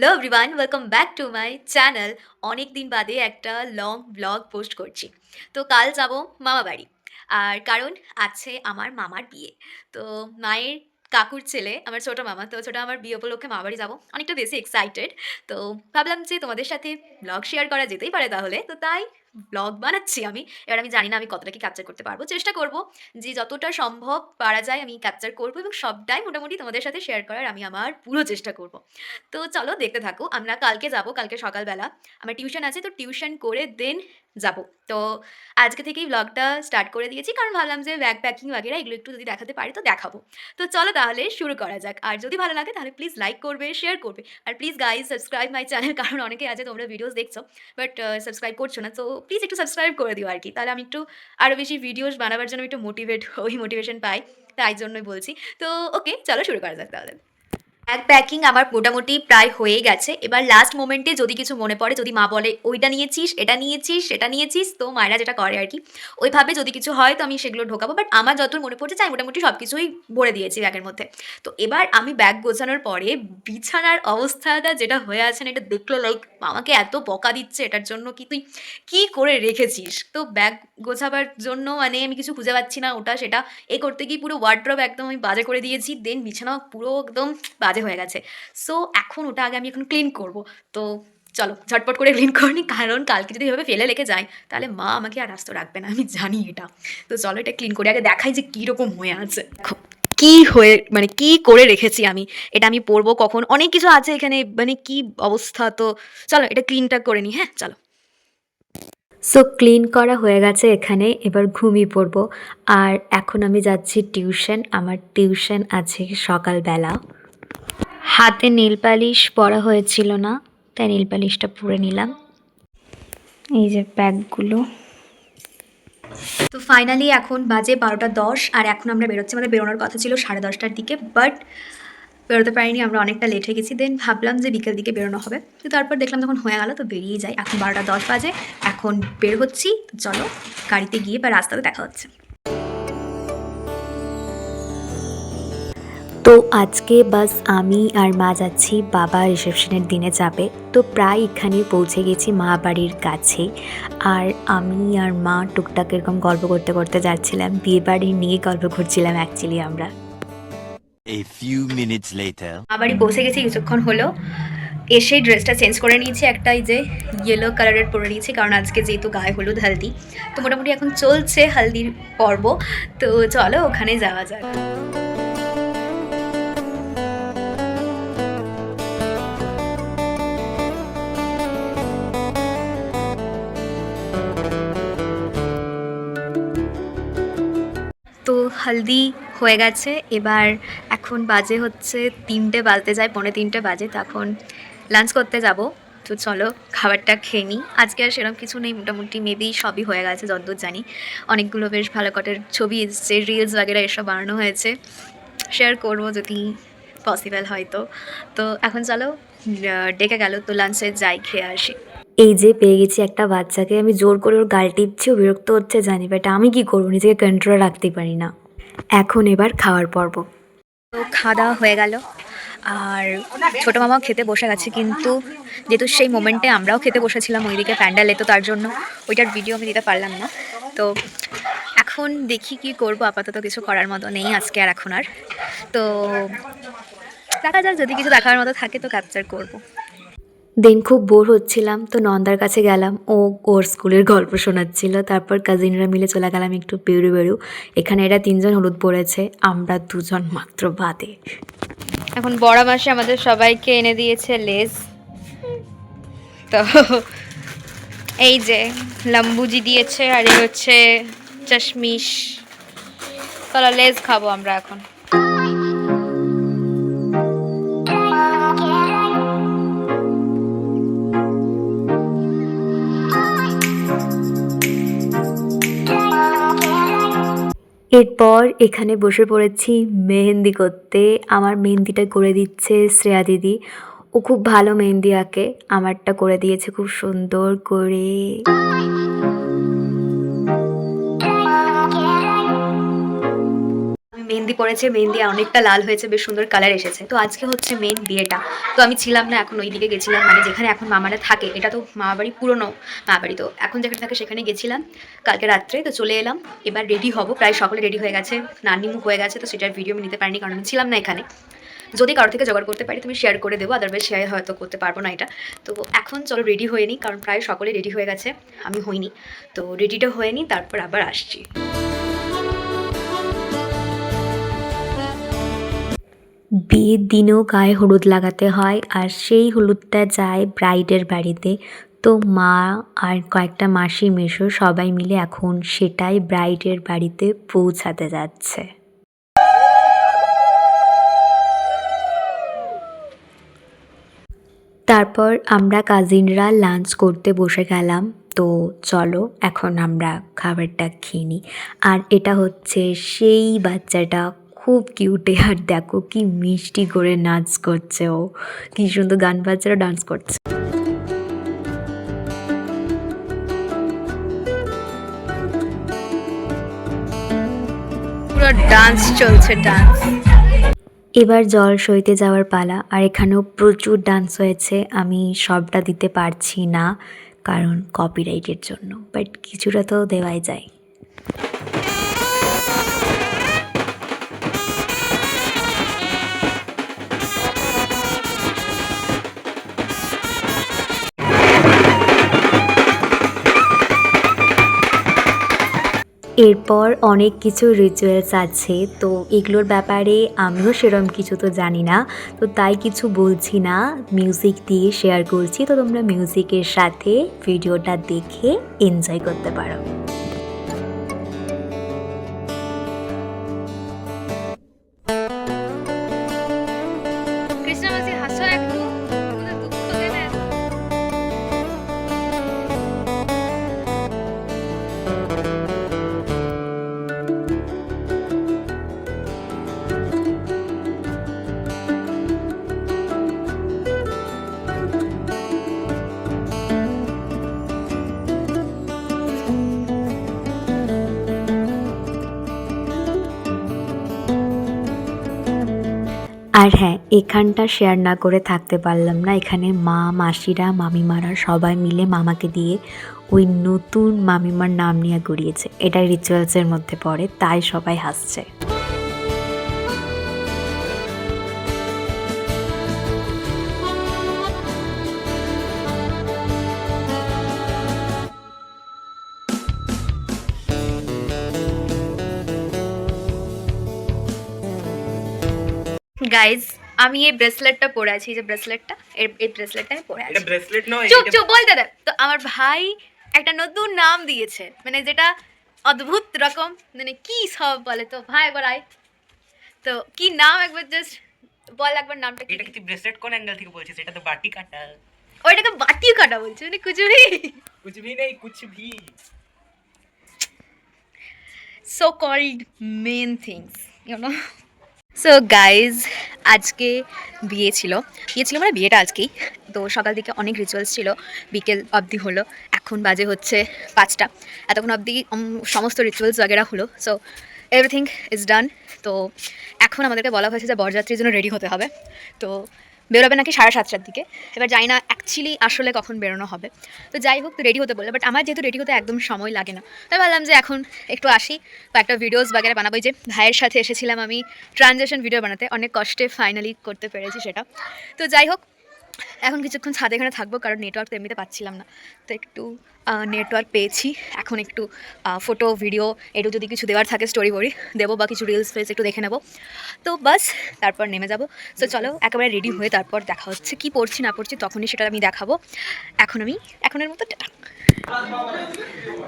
Hello everyone, welcome back to my channel. অনেক দিন বাদে একটা লং ব্লগ পোস্ট করছি। তো কাল যাব মামা বাড়ি। আর কারণ আছে আমার মামার বিয়ে। তো মায়ের কাকুর ছেলে, আমার ছোটো মামা, তো ছোটো আমার বিয়ে উপলক্ষে মামা বাড়ি যাব। অনেকটা বেশি এক্সাইটেড তো ভাবলাম যে তোমাদের সাথে ব্লগ শেয়ার করা যেতেই পারে তাহলে। তো তাই ব্লগ বানাচ্ছি আমি। এবার আমি জানি না আমি কতটা কি ক্যাপচার করতে পারব। চেষ্টা করব যে যতটা সম্ভব পারা যায় আমি ক্যাপচার করব এবং সবটাই মোটামুটি তোমাদের সাথে শেয়ার করার আমি আমার পুরো চেষ্টা করব। তো চলো দেখতে থাকো, আমরা কালকে যাব, কালকে সকালবেলা। আমার টিউশন আছে, তো টিউশন করে দেন যাব। তো আজকে থেকেই ব্লগটা স্টার্ট করে দিয়েছি। কারণ ভাবলাম যে ব্যাগ প্যাকিং বাগেরা এগুলো একটু যদি দেখাতে পারি তো দেখাবো। তো চলো তাহলে শুরু করা যাক। আর যদি ভালো লাগে তাহলে প্লিজ লাইক করবে শেয়ার করবে। আর please guys subscribe my channel কারণ অনেকে আছে তোমরা ভিডিওস দেখছ বাট সাবস্ক্রাইব করছ না। তো প্লিজ একটু সাবস্ক্রাইব করে দিও আর কি তাহলে আমি একটু আরও বেশি ভিডিওস বানাবার জন্য একটু মোটিভেট ওই মোটিভেশন পাই। তাই জন্যই বলছি। তো ওকে চলো শুরু করা যাক তাহলে। ব্যাগ প্যাকিং আমার মোটামুটি প্রায় হয়ে গেছে। এবার লাস্ট মোমেন্টে যদি কিছু মনে পড়ে, যদি মা বলে, ওইটা নিয়েছিস, এটা নিয়েছিস, সেটা নিয়েছিস, তো মায়েরা যেটা করে আর কি, ওইভাবে যদি কিছু হয় তো আমি সেগুলো ঢোকাবো। বাট আমার যত মনে পড়ছে চাই মোটামুটি সব কিছুই ভরে দিয়েছি ব্যাগের মধ্যে। তো এবার আমি ব্যাগ গোছানোর পরে বিছানার অবস্থাটা যেটা হয়ে আছে না, এটা দেখল লাইক আমাকে এত বকা দিচ্ছে এটার জন্য কি তুই কী করে রেখেছিস? তো ব্যাগ গোছাবার জন্য মানে আমি কিছু খুঁজে পাচ্ছি না, ওটা সেটা, এ করতে গিয়ে পুরো ওয়ার্ড্রপ একদম আমি বাজে করে দিয়েছি দেন বিছানা পুরো একদম বাজে হয়ে গেছে। সো এখন ওটা আগে আমি এখন ক্লিন করব। তো চলো ঝটপট করে ক্লিন করে নিই কারণ কালকে যদি এভাবে ফেলে রেখে যাই তাহলে মা আমাকে আর রাস্তা রাখবে না আমি জানি এটা। তো চলো এটা ক্লিন করে আগে দেখাই যে কীরকম হয়ে আছে। দেখো, কি হয়ে মানে কি করে রেখেছি আমি এটা আমি পরবো কখন? অনেক কিছু আছে এখানে মানে কি অবস্থা? তো চলো এটা ক্লিনটা করে নিই হ্যাঁ? চলো। সো ক্লিন করা হয়ে গেছে এখানে এবার ঘুমিয়ে পড়ব। আর এখন আমি যাচ্ছি টিউশন আমার টিউশন আছে সকালবেলা। হাতে নীল পালিশ পরা হয়েছিল না, তাই নীল পালিশটা পরে নিলাম। এই যে ব্যাগগুলো। তো ফাইনালি এখন বাজে বারোটা দশ, আর এখন আমরা বেরোচ্ছি। আমাদের বেরোনোর কথা ছিল সাড়ে দশটার দিকে বাট বেরোতে পারিনি, আমরা অনেকটা লেট হয়ে গেছি। দেন ভাবলাম যে বিকেল দিকে বেরোনো হবে। তো তারপর দেখলাম যখন হয়ে গেল, তো বেরিয়ে যাই। এখন বারোটা দশ বাজে, এখন বের হচ্ছি। চলো গাড়িতে গিয়ে বা রাস্তাতে দেখা হচ্ছে। তো আজকে বাস আমি আর মা যাচ্ছি বাবা রিসেপশনের দিনে যাবে। তো প্রায় এখানে পৌঁছে গেছি মা বাড়ির কাছে। আর আমি আর মা টুকটাক এরকম গল্প করতে করতে যাচ্ছিলাম বিয়ে বাড়ি নিয়ে গল্প করছিলাম অ্যাকচুয়ালি আমরা। A few minutes later. আবারই পৌঁছে গেছি কিছুক্ষণ হলো। এসে ড্রেসটা চেঞ্জ করে নিয়েছি একটা এই যে ইয়েলো কালারের পরে নিয়েছি কারণ আজকে যেহেতু গায়ে হলুদ হালদি। তো মোটামুটি এখন চলছে হালদির পর্ব। তো চলো ওখানে যাওয়া যাক। হালদি হয়ে গেছে। এবার এখন বাজে হচ্ছে তিনটে বাজতে যায়, পৌনে তিনটে বাজে, তখন লাঞ্চ করতে যাব। তো চলো, খাবারটা খেয়ে নিই। আজকে আর সেরকম কিছু নেই, মোটামুটি মেবি সবই হয়ে গেছে, যতদূর জানি। অনেকগুলো বেশ ভালো কটের ছবি এসছে রিলস বাগেরা এসব বানানো হয়েছে। শেয়ার করব যদি পসিবল হয় তো। তো এখন চলো ডেকে গেল, তো লাঞ্চে যাই, খেয়ে আসি। এই যে পেয়ে গেছি একটা বাচ্চাকে, আমি জোর করে ওর গাল টিপছি, ও বিরক্ত হচ্ছে, জানি বাট আমি কি করব? নিজেকে কন্ট্রোল রাখতে পারি না। এখন এবার খাওয়ার পর্ব। খাওয়া দাওয়া হয়ে গেল। আর ছোটো মামাও খেতে বসে গেছে, কিন্তু যেহেতু সেই মোমেন্টে আমরাও খেতে বসেছিলাম ওইদিকে প্যান্ডেলে তো তার জন্য ওইটার ভিডিও আমি দিতে পারলাম না। তো এখন দেখি কি করব, আপাতত কিছু করার মতো নেই আজকে আর এখন আর। তো দেখা যাক, যদি কিছু দেখার মতো থাকে তো ক্যাপচার করব। দেন খুব বোর হচ্ছিলাম, তো নন্দার কাছে গেলাম। ও ওর স্কুলের গল্প শোনাচ্ছিল, তারপর কাজিনরা মিলে চলে গেলাম একটু বেরু বেরু। এখানে এরা তিনজন হলুদ পড়েছে আমরা দুজন মাত্র বাদে। এখন বড় মাসে আমাদের সবাইকে এনে দিয়েছে লেজ তো এই যে লম্বুজি দিয়েছে, আর এই হচ্ছে চশমিশ। তাহলে লেজ খাব আমরা এখন। এরপর এখানে বসে পড়েছি মেহেন্দি করতে। আমার মেহেন্দিটা করে দিচ্ছে শ্রেয়া দিদি। ও খুব ভালো মেহেন্দি আঁকে। আমারটা করে দিয়েছে খুব সুন্দর করে। মেহেন্দি পড়েছে মেহেন্দি অনেকটা লাল হয়েছে, বেশ সুন্দর কালার এসেছে। তো আজকে হচ্ছে মেন বিয়েটা। তো আমি ছিলাম না, এখন ওই দিকে গেছিলাম। মানে যেখানে এখন মামারা থাকে, এটা তো মামাবাড়ি পুরনো মামা বাড়ি তো এখন যেখানে থাকে সেখানে গেছিলাম কালকে রাত্রে। তো চলে এলাম, এবার রেডি হব। প্রায় সকলে রেডি হয়ে গেছে নানিমুখ হয়ে গেছে, তো সেটার ভিডিও আমি নিতে পারিনি, কারণ আমি ছিলাম না এখানে। যদি কারও থেকে জোগাড় করতে পারি তুমি শেয়ার করে দেবো আদারওয়াইজ শেয়ার হয়তো করতে পারব না এটা। তো এখন চলো রেডি হয়ে নিই কারণ প্রায় সকলে রেডি হয়ে গেছে, আমি হইনি। তো রেডিটা হয়ে নিই তারপর আবার আসছি। বিয়ের দিনেও গায়ে হলুদ লাগাতে হয় আর সেই হলুদটা যায় ব্রাইডের বাড়িতে। তো মা আর কয়েকটা মাসি মেশো সবাই মিলে এখন সেটাই ব্রাইডের বাড়িতে পৌঁছাতে যাচ্ছে। তারপর আমরা কাজিনরা লাঞ্চ করতে বসে গেলাম। তো চলো, এখন আমরা খাবারটা খেয়ে নিই। আর এটা হচ্ছে সেই বাচ্চাটা খুব কিউটে আর দেখো কি মিষ্টি করে নাচ করছে ও। কি সুন্দর গান বাচ্চারা ডান্স করছে। পুরো ডান্স চলছে ডান্স এবার জল সইতে যাওয়ার পালা। আর এখানেও প্রচুর ডান্স হয়েছে। আমি সবটা দিতে পারছি না কারণ কপিরাইটের জন্য। বাট কিছুটা তো দেওয়াই যায়। এরপর অনেক কিছু রিচুয়ালস আছে, তো এগুলোর ব্যাপারে আমিও সেরম কিছু তো জানি না। তো তাই কিছু বলছি না মিউজিক দিয়ে শেয়ার করছি। তো তোমরা মিউজিকের সাথে ভিডিওটা দেখে এনজয় করতে পারো। আর হ্যাঁ এখানটা শেয়ার না করে থাকতে পারলাম না। এখানে মা, মাসিরা, মামিমারা সবাই মিলে মামাকে দিয়ে ওই নতুন মামিমার নাম নিয়ে গড়িয়েছে। এটা রিচুয়ালসের মধ্যে পড়ে, তাই সবাই হাসছে। গাইজ আমি এই ব্রেসলেটটা পরে আছি যে ব্রেসলেটটা এই ব্রেসলেটটা আমি পরে আছি। ব্রেসলেট নয় চুপ চুপ বল দাদা। তো আমার ভাই একটা নতুন নাম দিয়েছে মানে যেটা অদ্ভুত রকম মানে কি সব বলে তো ভাই একবার আয়। তো কি নাম একবার জাস্ট বল একবার নামটা এটা কি ব্রেসলেট কোন অ্যাঙ্গেল থেকে বলছিস? এটা তো বাটি কাটা। ওইটা তো বাটি কাটা বলছিস মানে কিছু নেই কিছু ভি নেই কিছু V so called main things you know so guys আজকে বিয়ে ছিল। বিয়ে ছিল মানে বিয়েটা আজকেই। তো সকাল থেকে অনেক রিচুয়ালস ছিল। বিকেল অবধি হলো। এখন বাজে হচ্ছে পাঁচটা। এতক্ষণ অবধি সমস্ত রিচুয়ালস বাগেরা হলো। সো এভরিথিং ইজ ডান তো এখন আমাদেরকে বলা হয়েছে যে বরযাত্রীর জন্য রেডি হতে হবে। তো বেরোবে নাকি সাড়ে সাতটার দিকে। এবার জানি না অ্যাকচুয়ালি আসলে কখন বেরোনো হবে। তো যাই হোক, তো রেডি হতে বললে বাট আমার যেহেতু রেডি হতে একদম সময় লাগে না। তাই ভাবলাম যে এখন একটু আসি বা একটা ভিডিওস বাগেরা বানাবো। যে ভাইয়ের সাথে এসেছিলাম আমি ট্রানজ্যাকশন ভিডিও বানাতে। অনেক কষ্টে ফাইনালি করতে পেরেছি সেটা। তো যাই হোক এখন কিছুক্ষণ ছাদে এখানে থাকব, কারণ নেটওয়ার্ক তো এমনিতে পাচ্ছিলাম না। তো একটু নেটওয়ার্ক পেয়েছি। এখন একটু ফটো ভিডিও একটু যদি কিছু দেওয়ার থাকে স্টোরি বড়ি, দেবো বা কিছু রিলস ফিলস একটু দেখে নেব। তো বাস, তারপর নেমে যাব। তো চলো, একেবারে রেডি হয়ে তারপর দেখা হচ্ছে, কি পড়ছি না পড়ছি তখনই সেটা আমি দেখাবো। এখন আমি, এখনের মতো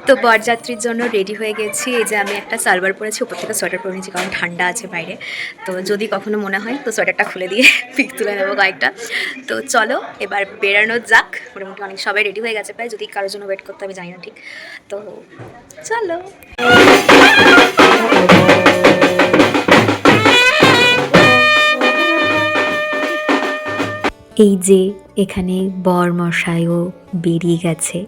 তো বরযাত্রীর জন্য রেডি হয়ে গেছি। এই যে আমি একটা সালবার পরেছি, উপর থেকে সোয়েটার পরে নিয়েছি, কারণ ঠান্ডা আছে বাইরে। তো যদি কখনো মনে হয়, তো সোয়েটারটা খুলে দিয়ে পিক তুলে নেব কয়েকটা। তো চলো, এবার বেরানো যাক। মোটামুটি অনেক সবাই রেডি হয়ে গেছে প্রায়। যদি কারোর জন্য ওয়েট করতে আমি জানি না ঠিক। তো চলো। এই যে এখানে বর মশাইও বেরিয়ে গেছে।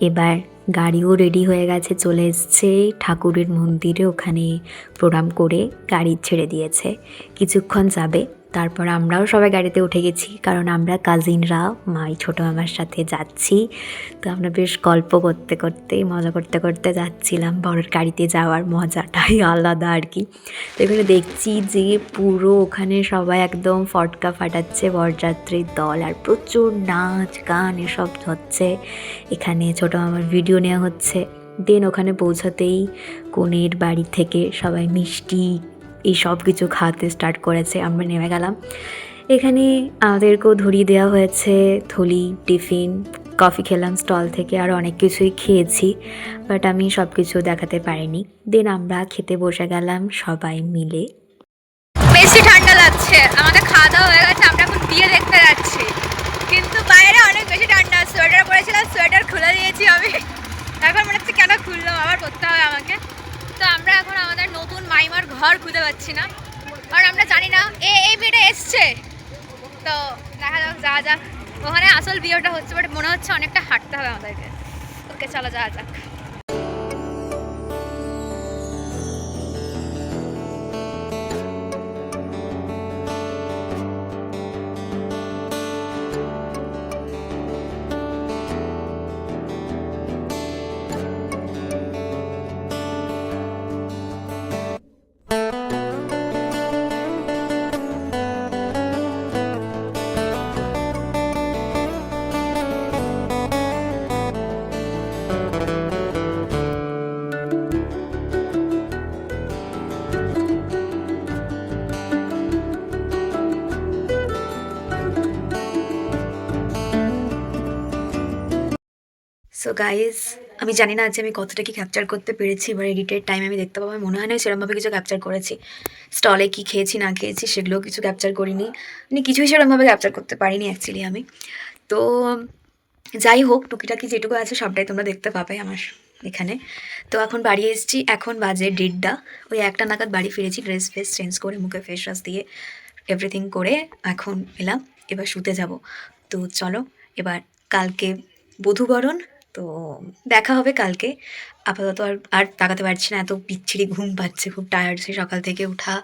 এবার গাড়িও রেডি হয়ে গেছে, চলে এসছে ঠাকুরের মন্দিরে। ওখানে প্রণাম করে গাড়ি ছেড়ে দিয়েছে। কিছুক্ষণ যাবে তারপর আমরাও সবাই গাড়িতে উঠে গেছি, কারণ আমরা কাজিনরা মাই ছোটো মামার সাথে যাচ্ছি। তো আমরা বেশ গল্প করতে করতে, মজা করতে করতে যাচ্ছিলাম, বরের গাড়িতে যাওয়ার মজাটাই আলাদা আর কি। তো এখানে দেখছি যে পুরো ওখানে সবাই একদম ফটকা ফাটাচ্ছে, বরযাত্রীর দল, আর প্রচুর নাচ, গান এসব হচ্ছে। এখানে ছোটো আমার ভিডিও নেওয়া হচ্ছে। দেন ওখানে পৌঁছাতেই কনের বাড়ি থেকে সবাই মিষ্টি এই সব কিছু খাওয়াতে স্টার্ট করেছে, আমরা নেমে গেলাম। এখানে আমাদেরকেও ধরিয়ে দেওয়া হয়েছে থলি, টিফিন, কফি খেলাম স্টল থেকে, আর অনেক কিছুই খেয়েছি বাট আমি সব কিছু দেখাতে পারিনি। দেন আমরা খেতে বসে গেলাম সবাই মিলে। বেশি ঠান্ডা লাগছে, আমাদের খাওয়া দাওয়া হয়ে গেছে, আমরা এখন বিয়ে দেখতে যাচ্ছি কিন্তু বাইরে অনেক বেশি ঠান্ডা সোয়েটার পরেছিলাম সোয়েটার খুলে দিয়েছি আমি এখন মনে হচ্ছে কেন খুললো আবার করতে হবে আমাকে তো আমরা এখন আমাদের নতুন মাইমার ঘর খুঁজে পাচ্ছি না। আর আমরা জানি না, এ, এই বিয়েটা এসছে। তো দেখা যাক যা যাক। ওখানে আসল বিয়েটা হচ্ছে বাট মনে হচ্ছে অনেকটা হাঁটতে হবে আমাদেরকে। ওকে, চলো, যাওয়া যাক। সো গাইজ আমি জানি না যে আমি কতটা কি ক্যাপচার করতে পেরেছি, এবার এডিটের টাইম আমি দেখতে পাবো। মনে হয় না সেরকমভাবে কিছু ক্যাপচার করেছি। স্টলে কি খেয়েছি, না খেয়েছি, সেগুলোও কিছু ক্যাপচার করিনি। মানে কিছুই সেরকমভাবে ক্যাপচার করতে পারিনি অ্যাকচুয়ালি আমি। তো, যাই হোক, টুকিটাকি যেটুকু আছে, সবটাই তোমরা দেখতে পাবে আমার এখানে। তো, এখন বাড়ি এসেছি, এখন বাজে দেড়টা। ওই একটা নাগাদ বাড়ি ফিরেছি ড্রেস ফ্রেস চেঞ্জ করে, মুখে ফেস ওয়াশ দিয়ে এভরিথিং করে এখন এলাম। এবার শুতে যাব। তো, চলো, এবার কালকে বধূবরণ তো দেখা হবে কালকে। আপাতত আর আর তাকাতে পারছি না, এত বিচ্ছিরি ঘুম পাচ্ছে, খুব টায়ার্ড সেই সকাল থেকে উঠা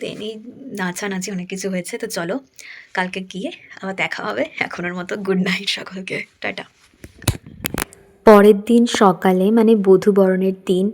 দেন এই নাচানাচি অনেক কিছু হয়েছে, তো চলো কালকে গিয়ে আবার দেখা হবে। এখনের মতো গুড নাইট সকলকে, টাটা। পরের দিন সকালে মানে বধূবরণের দিন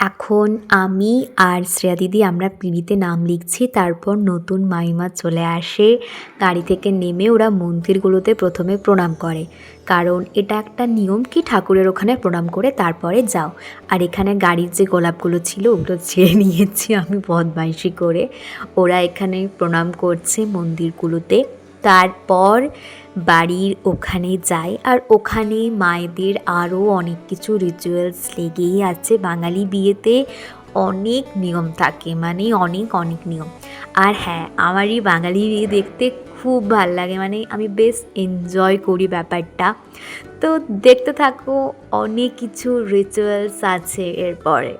এখন আমি আর শ্রেয়া দিদি আমরা পিঁড়িতে নাম লিখছি, তারপর নতুন মাইমা চলে আসে। গাড়ি থেকে নেমে ওরা মন্দিরগুলোতে প্রথমে প্রণাম করে। কারণ এটা একটা নিয়ম কি ঠাকুরের ওখানে প্রণাম করে তারপরে যাও। আর এখানে গাড়ির যে গোলাপগুলো ছিল ওগুলো ছেড়ে নিয়েছি আমি বদমাইশি করে। ওরা এখানে প্রণাম করছে মন্দিরগুলোতে। তারপর বাড়ির ওখানে যাই আর ওখানে মায়েদের আরও অনেক কিছু রিচুয়ালস লেগেই আছে। বাঙালি বিয়েতে অনেক নিয়ম থাকে মানে অনেক অনেক নিয়ম। আর হ্যাঁ আমারই বাঙালি বিয়ে দেখতে খুব ভালো লাগে মানে আমি বেশ এনজয় করি ব্যাপারটা। তো দেখতে থাকো, অনেক কিছু রিচুয়ালস আছে এরপরে।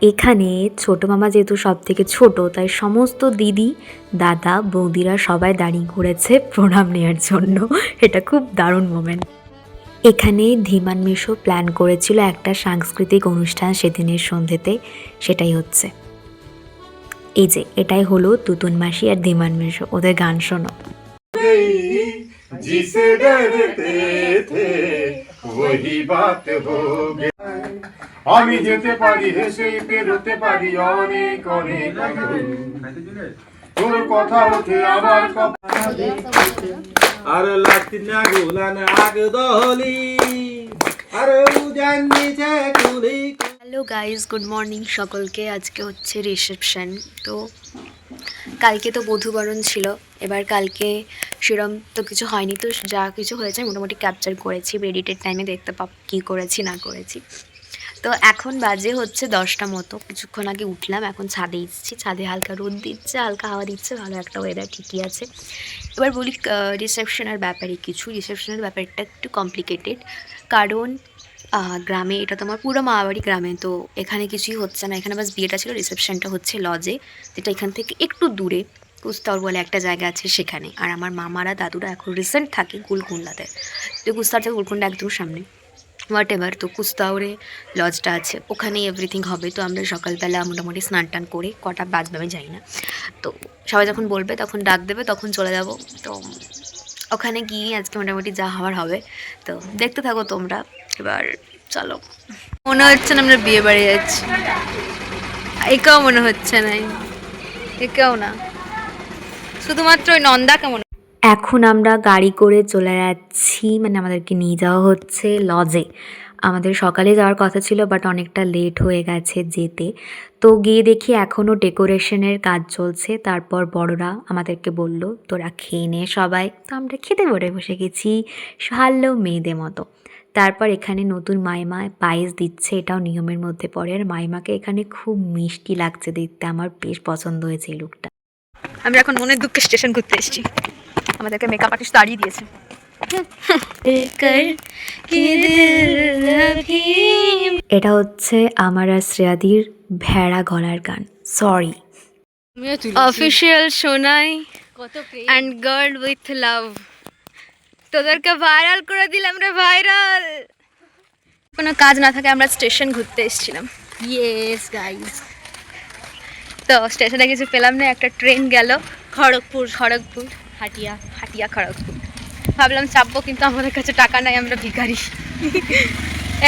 এখানে ছোট মামা যেহেতু সব থেকে ছোট, তাই সমস্ত দিদি, দাদা, বৌদিরা সবাই দাঁড়িয়ে ঘুরেছে প্রণাম নেওয়ার জন্য। এটা খুব দারুণ মোমেন্ট এখানে ধীমান মিশো প্ল্যান করেছিল একটা সাংস্কৃতিক অনুষ্ঠান সেদিনের সন্ধ্যেতে, সেটাই হচ্ছে। এই যে, এটাই হলো তুতুন মাসি আর ধীমান মিশো, ওদের গান শোনো। जिसे डरते थे वही बात हो गई আমি যেতে পারি হেসেই পেরোতে পারি অনেক অনেক দূর। তোর কথা ওঠে আমার কপালে আর লাতিনা গুলান আগ দহলি আর উজান নিচে কুলি হ্যালো গাইজ গুড মর্নিং সকলকে। আজকে হচ্ছে রিসেপশন তো কালকে তো বধূবরণ ছিল। এবার কালকে সেরম তো কিছু হয়নি। তো যা কিছু হয়েছে মোটামুটি ক্যাপচার করেছি। এডিটের টাইমে দেখতে পাব কী করেছি, না করেছি। তো এখন বাজে হচ্ছে দশটা মতো। কিছুক্ষণ আগে উঠলাম। এখন ছাদে এসেছি। ছাদে হালকা রোদ দিচ্ছে, হালকা হাওয়া দিচ্ছে। ভালো একটা ওয়েদার ঠিকই আছে। এবার বলি রিসেপশনের ব্যাপারে কিছু। রিসেপশনের ব্যাপারটা একটু কমপ্লিকেটেড কারণ গ্রামে, এটা তো আমার পুরো মামাবাড়ি গ্রামে, তো এখানে কিছুই হচ্ছে না। এখানে বাস বিয়েটা ছিল, রিসেপশনটা হচ্ছে লজে, যেটা এখান থেকে একটু দূরে কুস্তার বলে একটা জায়গা আছে সেখানে। আর আমার মামারা, দাদুরা এখন রিসেন্ট থাকে গুলকুন্ডাতে তো কুস্তার থেকে গুলকুন্ডা একদম সামনে। হোয়াট এভার তো কুস্তাওরে লজটা আছে, ওখানেই এভরিথিং হবে। তো আমরা সকালবেলা মোটামুটি স্নান টান করে কটা বাজবে আমি যাই না। তো সবাই যখন বলবে, তখন ডাক দেবে, তখন চলে যাব। তো ওখানে গিয়ে আজকে মোটামুটি যা হওয়ার হবে। তো দেখতে থাকো তোমরা। এবার চলো। মনে হচ্ছে না আমরা বিয়ে বাড়ি যাচ্ছি। একেও মনে হচ্ছে না একেও না। শুধুমাত্র ওই নন্দা কেমন এখন আমরা গাড়ি করে চলে যাচ্ছি। মানে আমাদেরকে নিয়ে যাওয়া হচ্ছে লজে। আমাদের সকালে যাওয়ার কথা ছিল বাট অনেকটা লেট হয়ে গেছে যেতে। তো গিয়ে দেখি এখনও ডেকোরেশনের কাজ চলছে। তারপর বড়রা আমাদেরকে বলল, তোরা খেয়ে নে সবাই। তো আমরা খেতে পড়ে বসে গেছি। ভালো মেয়েদের মতো। তারপর এখানে নতুন মাইমা পায়েস দিচ্ছে এটাও নিয়মের মধ্যে পড়ে। আর মাইমাকে এখানে খুব মিষ্টি লাগছে দেখতে আমার বেশ পছন্দ হয়েছে এই লুকটা আমরা এখন মনের দুঃখে স্টেশন ঘুরতে এসেছি। আমাদেরকে মেকআপ আর্টিস্ট তাড়িয়ে দিয়েছে। এটা হচ্ছে আমার আর শ্রেয়াদির ভেড়া গলার গান। সরি অফিসিয়াল শোনাই অ্যান্ড গার্ল উইথ লাভ তোদেরকে ভাইরাল করে দিলাম রে ভাইরাল কোনো কাজ না থাকে আমরা স্টেশন ঘুরতে এসেছিলাম। ইয়েস গাইস তো স্টেশনে কিছু পেলাম না একটা ট্রেন গেল। খড়গপুর। খড়গপুর হাটিয়া হাটিয়া খড়গপুর। ভাবলাম চাপবো কিন্তু আমাদের কাছে টাকা নাই আমরা ভিখারি।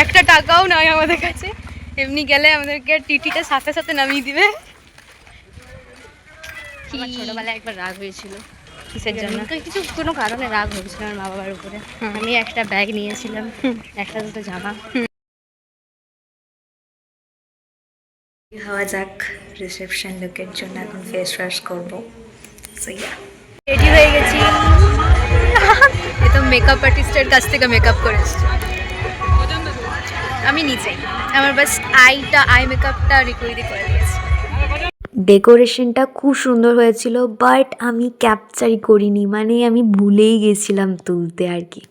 একটা টাকাও নয় আমাদের কাছে। এমনি গেলে আমাদেরকে টিটিটা সাথে সাথে নামিয়ে দিবে। ছোটবেলায় একবার রাগ হয়েছিল। কিসের জন্য? কিছু কোনো কারণে রাগ হয়েছিল আমার মা বাবার উপরে। আমি একটা ব্যাগ নিয়েছিলাম একটা দুটো জামা। হওয়া যাক রিসেপশন লুকের জন্য এখন ফেস ওয়াশ করব। রেডি হয়ে গেছি। এ তো মেকআপ আর্টিস্টের কাছ থেকে মেকআপ করে এসেছি। আমি নিজেই আমার বাস আইটা আই মেকআপটা রিকুইরি করে ডেকোরেশনটা খুব সুন্দর হয়েছিল বাট আমি ক্যাপচারই করিনি মানে আমি ভুলেই গেছিলাম তুলতে আর কি।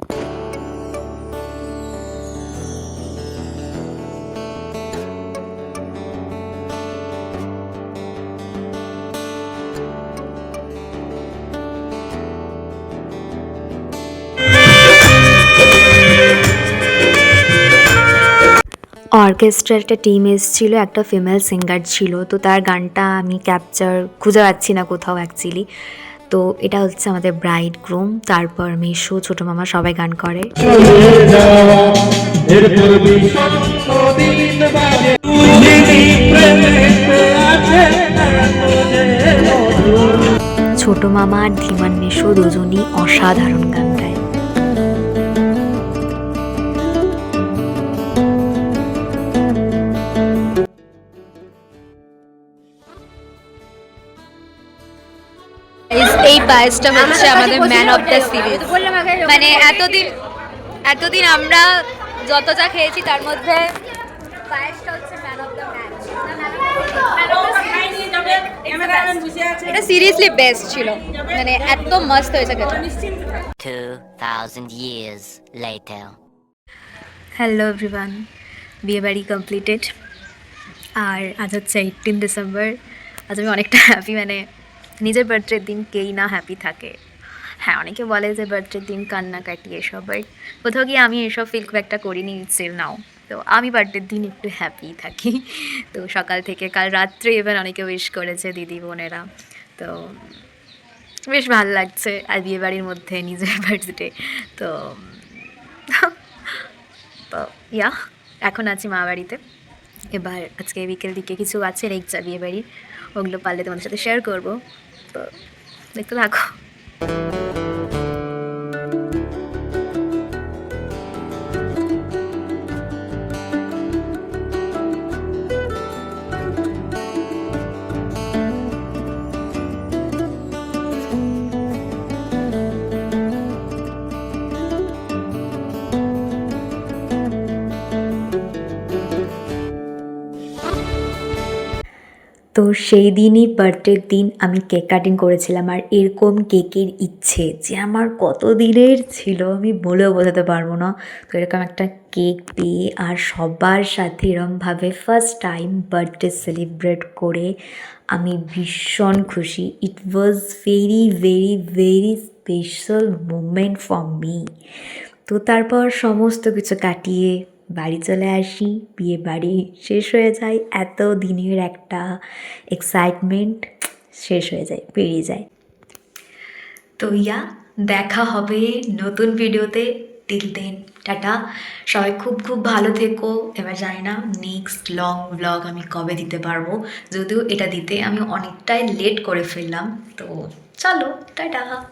অর্কেস্ট্রার একটা টিম এসেছিল, একটা ফিমেল সিঙ্গার ছিল, তো তার গানটা আমি ক্যাপচার খুঁজে পাচ্ছি না কোথাও অ্যাকচুয়ালি তো এটা হচ্ছে আমাদের ব্রাইড গ্রুম তারপর মিশু, ছোটো মামা সবাই গান করে। ছোট মামা আর ধীমান মিশু দুজনই অসাধারণ গান। এই হচ্ছে আমাদের ম্যান অফ দ্য সিরিজ মানে এতদিন এতদিন আমরা যত যা খেয়েছি তার মধ্যে পায়েসটা হচ্ছে ম্যান অফ দ্য ম্যাচ এটা সিরিয়াসলি বেস্ট ছিল। মানে এত মস্ত হয়েছে খেতে। 2,000 years later. হ্যালো এভরিওয়ান বিয়েবাড়ি কমপ্লিটেড আর আজ হচ্ছে এইটিন ডিসেম্বর আজ আমি অনেকটা হ্যাপি মানে নিজের বার্থডের দিন কেই না হ্যাপি থাকে। হ্যাঁ অনেকে বলে যে বার্থডের দিন কান্নাকাটি এসব বাট কোথাও গিয়ে আমি এসব ফিল খুব একটা করিনি সেল নাও তো আমি বার্থডের দিন একটু হ্যাপি থাকি। তো সকাল থেকে কাল রাত্রে এবার অনেকে উইশ করেছে দিদি বোনেরা। তো বেশ ভালো লাগছে আর বিয়েবাড়ির মধ্যে নিজের বার্থডে তো তো ইয়া এখন আছি মা বাড়িতে। এবার আজকে বিকেল দিকে কিছু আছে রেকচা বিয়ে বাড়ির। ওগুলো পারলে তোমাদের সাথে শেয়ার করব। তো দেখতে থাকো তো সেই দিনই বার্থডের দিন আমি কেক কাটিং করেছিলাম আর এরকম কেকের ইচ্ছে যে আমার কত দিনের ছিল আমি বলেও বোঝাতে পারব না। তো এরকম একটা কেক পেয়ে আর সবার সাথে এরমভাবে ফার্স্ট টাইম বার্থডে সেলিব্রেট করে আমি ভীষণ খুশি। It was very very very special moment for me তো তারপর সমস্ত কিছু কাটিয়ে বাড়ি চলে আসি, বিয়ে বাড়ি শেষ হয়ে যায়, এত দিনের একটা এক্সাইটমেন্ট শেষ হয়ে যায়, পেরিয়ে যায়। তো ইয়া, দেখা হবে নতুন ভিডিওতে। Till then tata. সবাই খুব খুব ভালো থেকো। এবার জানি না নেক্সট লং ব্লগ আমি কবে দিতে পারব। যদিও এটা দিতে আমি অনেকটাই লেট করে ফেললাম। তো চলো, টাটা।